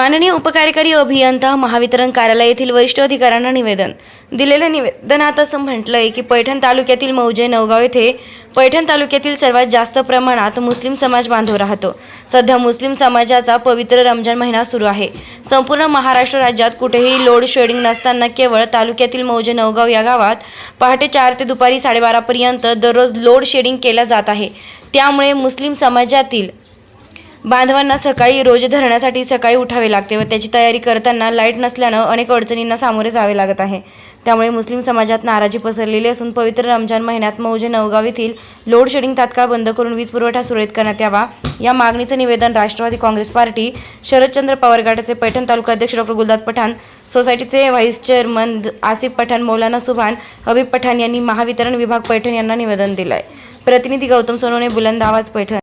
माननीय उपकार्यकारी अभियंता महावितरण कार्यालय येथील वरिष्ठ अधिकाऱ्यांना निवेदन. दिलेल्या निवेदनात असं म्हटलंय की पैठण तालुक्यातील मौजे नवगाव येथे पैठण तालुक्यातील सर्वात जास्त प्रमाणात मुस्लिम समाज बांधव राहतो. सध्या मुस्लिम समाजाचा पवित्र रमजान महिना सुरू आहे. संपूर्ण महाराष्ट्र राज्यात कुठेही लोड शेडिंग नसताना केवळ तालुक्यातील मौजे नवगाव या गावात पहाटे चार ते दुपारी साडेबारापर्यंत दररोज लोड शेडिंग केल्या जात आहे. त्यामुळे मुस्लिम समाजातील बांधवांना सकाळी रोज धरण्यासाठी सकाळी उठावे लागते व त्याची तयारी करताना लाइट नसल्यानं अनेक अडचणींना सामोरे जावे लागत आहे. त्यामुळे मुस्लिम समाजात नाराजी पसरलेली असून पवित्र रमजान महिन्यात मौजे नवगाव येथील लोड शेडिंग तात्काळ बंद करून वीज पुरवठा सुरळीत करण्यात यावा. या मागणीचं निवेदन राष्ट्रवादी काँग्रेस पार्टी शरदचंद्र पवार गटाचे पैठण तालुका अध्यक्ष डॉक्टर गुलदाद पठाण सोसायटीचे व्हाईस चेअरमन आसिफ पठाण मौलाना सुभान हबीब पठाण यांनी महावितरण विभाग पैठण यांना निवेदन दिलं आहे प्रतिनिधी गौतम सोनवणे बुलंद आवाज पैठण.